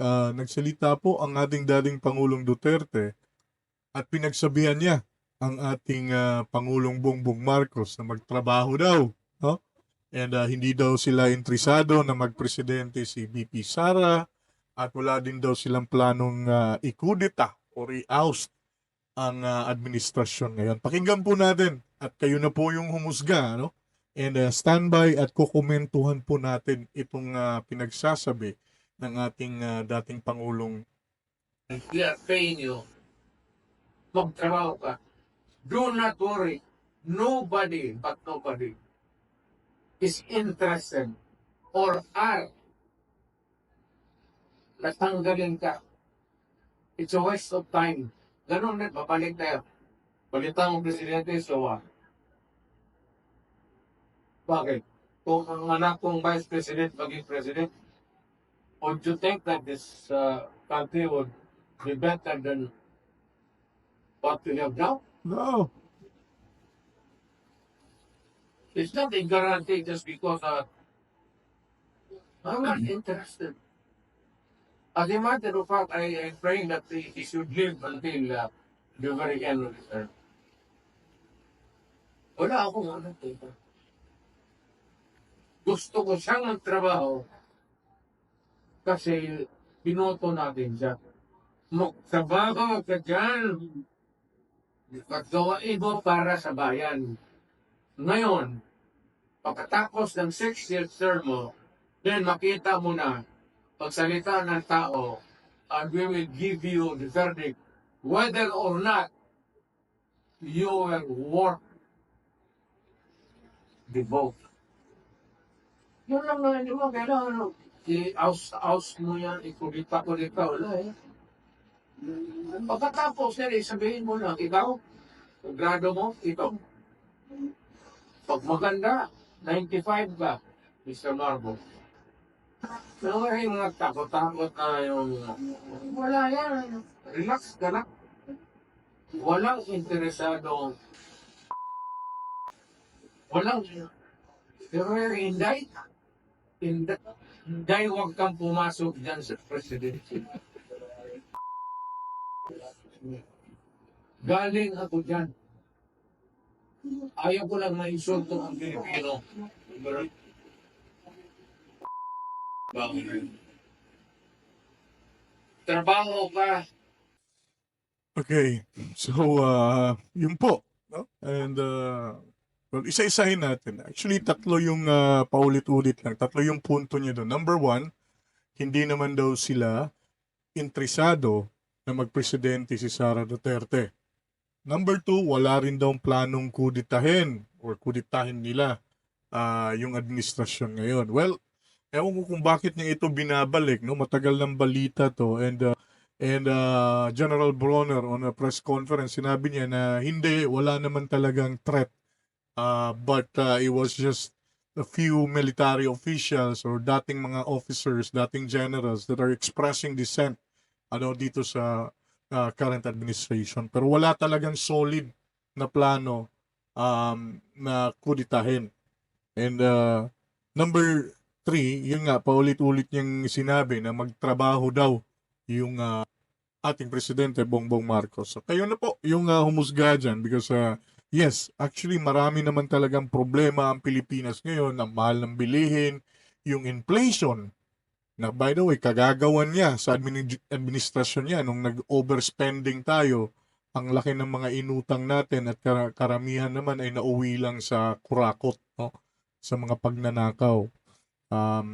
ah, nagsalita po ang ating dating Pangulong Duterte at pinagsabihan niya ang ating ah, Pangulong Bongbong Marcos na magtrabaho daw. No? And ah, hindi daw sila interesado na magpresidente si BP Sara at wala din daw silang planong ah, ikudeta or i-oust ang ah, administrasyon ngayon. Pakinggan po natin at kayo na po yung humusga. No? And uh, standby at kukomentuhan po natin itong ah, pinagsasabi ng ating ah, dating Pangulong paying you, magtrabaho ka. Do not worry. Nobody, but nobody, is interested or are natanggalin ka. It's a waste of time. Ganun na, babalik tayo. Balitan mo presidente, so what? Bakit? Kung ang anak kong vice president maging president, would you think that this uh, country would be better than what we have now. No. It's not a guarantee just because uh, I'm not interested. As a matter of fact, I am praying that he, he should live until uh, the very end of his term. Wala akong dito. Gusto ko siyang magtrabaho kasi binoto natin siya. Magtrabaho ka dyan. Paggawain mo para sa bayan. Ngayon, pagkatapos ng six-year term mo, then makita mo na pagsalita ng tao, and we will give you the verdict whether or not you will work the vote. Yun lang naman, di ba? Kailangan, i-aus-aus mo yan, ikulita-kulita, wala eh. Pagkatapos yan, eh, sabihin mo lang, ikaw, grado mo, ito. Pag maganda, 95 ka, Mr. Marble. Pero yung mga takot-takot na yung... Wala yan. Relax ka lang. Walang interesado. Walang... Pero hindi. Hindi. Hindi huwag kang pumasok dyan sa presidency. Galing ako dyan. Ayaw ko lang maisulto ang Pilipino. Trabaho ka. Okay. So, uh, yun po. No? And, uh, well, isa-isahin natin. Actually, tatlo yung uh, paulit-ulit lang. Tatlo yung punto niya doon. Number one, hindi naman daw sila interesado na magpresidente si Sara Duterte. Number two, wala rin daw planong kuditahin or kuditahin nila ah, yung administrasyon ngayon. Well, ewan ko kung bakit niya ito binabalik. No? Matagal ng balita to. And uh, And uh, General Bronner on a press conference, sinabi niya na hindi, wala naman talagang threat. Uh, but uh, it was just a few military officials or dating mga officers, dating generals that are expressing dissent ano dito sa uh, current administration. Pero wala talagang solid na plano um, na kuditahin. And uh, number three, yun nga, paulit-ulit niyang sinabi na magtrabaho daw yung uh, ating presidente Bongbong Marcos. So, kayo na po yung uh, humusga dyan because uh, yes, actually marami naman talagang problema ang Pilipinas ngayon, ang mahal ng bilihin, yung inflation na by the way, kagagawan niya sa admini- administrasyon niya nung nag-overspending tayo, ang laki ng mga inutang natin at kar- karamihan naman ay nauwi lang sa kurakot, no? sa mga pagnanakaw. Um,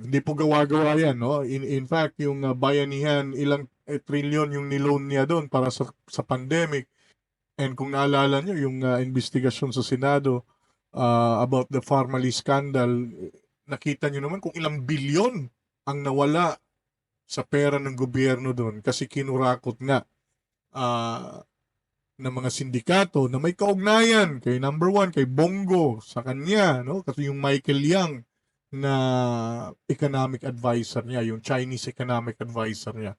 hindi po gawa-gawa yan, no? In, in fact, yung uh, bayanihan, ilang eh, trilyon yung niloan niya doon para sa, sa pandemic. And kung naalala nyo, yung uh, investigasyon sa Senado uh, about the Farmally scandal, nakita nyo naman kung ilang bilyon ang nawala sa pera ng gobyerno doon kasi kinurakot nga uh, ng mga sindikato na may kaugnayan kay number one, kay Bongo, sa kanya, no? Kasi yung Michael Yang, na economic advisor niya, yung Chinese economic advisor niya.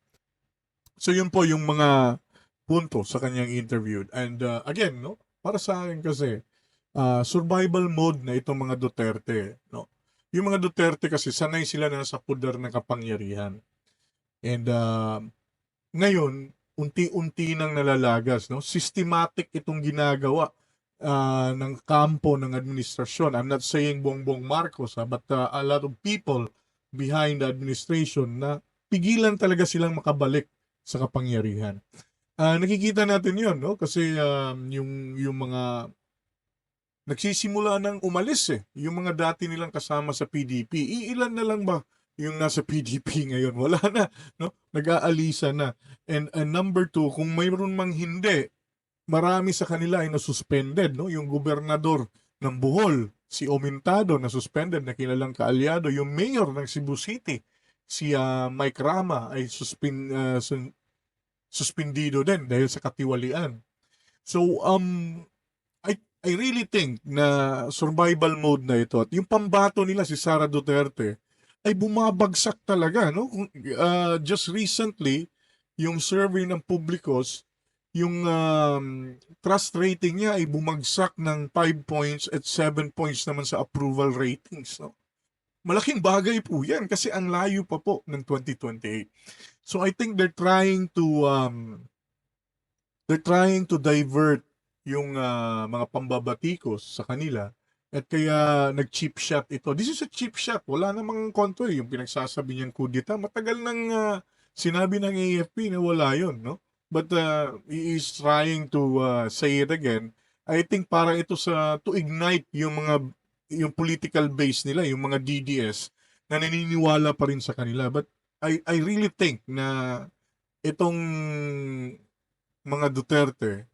So yun po yung mga punto sa kanyang interview. And uh, again, no, para sa akin kasi uh, survival mode na itong mga Duterte, no. Yung mga Duterte kasi sanay sila na sa puder ng kapangyarihan. And uh, ngayon, unti-unti nang nalalagas, no? Systematic itong ginagawa uh, ng kampo ng administrasyon. I'm not saying Bongbong Marcos, ha, but uh, a lot of people behind the administration na pigilan talaga silang makabalik sa kapangyarihan. Ah, nakikita natin 'yon, no? Kasi um, yung yung mga nagsisimula nang umalis eh. Yung mga dati nilang kasama sa PDP, iilan na lang ba yung nasa PDP ngayon? Wala na, no? Nag-aalisa na. And, and number two, kung mayroon mang hindi, marami sa kanila ay nasuspended, no? Yung gobernador ng Bohol, si Omintado na suspended na kilalang kaalyado, yung mayor ng Cebu City, si ah, Mike Rama ay suspin, ah, suspendido din dahil sa katiwalian. So um I I really think na survival mode na ito at yung pambato nila si Sara Duterte ay bumabagsak talaga no ah, just recently yung survey ng Publicos yung um, trust rating niya ay bumagsak ng 5 points at 7 points naman sa approval ratings no malaking bagay po yan kasi ang layo pa po ng 2028 so I think they're trying to um, they're trying to divert yung ah, mga pambabatikos sa kanila at kaya nag-cheap shot ito. This is a cheap shot. Wala namang konto eh. Yung pinagsasabi niyang kudita. Matagal nang ah, sinabi ng AFP na wala yun, no? But uh, he is trying to uh, say it again. I think para ito sa to ignite yung mga yung political base nila, yung mga DDS na naniniwala pa rin sa kanila. But I I really think na itong mga Duterte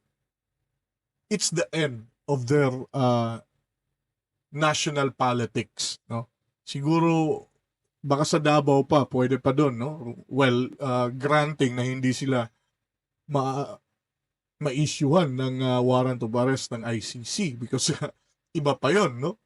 it's the end of their uh, national politics, no? Siguro baka sa Davao pa pwede pa doon, no? Well, uh, granting na hindi sila ma ma-issuehan ng uh, warrant of arrest ng ICC because iba pa 'yon, no?